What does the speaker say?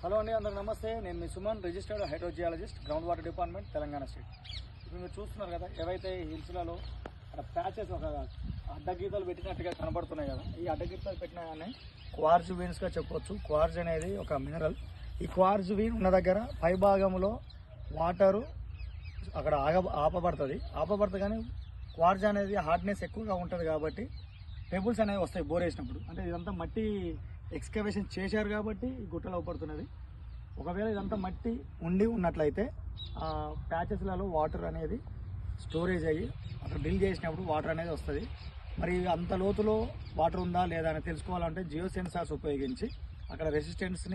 Hello అండి అందరు నమస్తే. నేను మీ Suman registered hydrogeologist ground water department Telangana state. ఇప్పుడు మీరు చూస్తున్నారు కదా ఏవైతే హిల్స్లలో అక్కడ ప్యాచెస్ ఒక అడ్డగీతలు పెట్టినట్టుగా కనబడుతున్నాయి కదా ఈ అడ్డగీతలు పెట్టిన కానీ క్వార్జ్ వీన్స్గా చెప్పొచ్చు. క్వార్జ్ అనేది ఒక మినరల్ ఈ క్వార్జ్ వీన్ ఉన్న దగ్గర పై భాగంలో వాటరు అక్కడ ఆగ ఆపబడుతుంది. ఆపబడుతుంది కానీ క్వార్జ్ అనేది హార్డ్నెస్ ఎక్కువగా ఉంటుంది కాబట్టి పెబుల్స్ అనేవి వస్తాయి బోర్ వేసినప్పుడు. అంటే ఇదంతా మట్టి ఎక్స్కవేషన్ చేశారు కాబట్టి గుట్టలు అవపడుతున్నది. ఒకవేళ ఇదంతా మట్టి ఉండి ఉన్నట్లయితే ఆ ప్యాచెస్లలో వాటర్ అనేది స్టోరేజ్ అయ్యి అక్కడ డ్రిల్ చేసినప్పుడు వాటర్ అనేది వస్తుంది. మరి అంత లోతులో వాటర్ ఉందా లేదా అని తెలుసుకోవాలంటే జియో సెన్సార్స్ ఉపయోగించి అక్కడ రెసిస్టెన్స్ని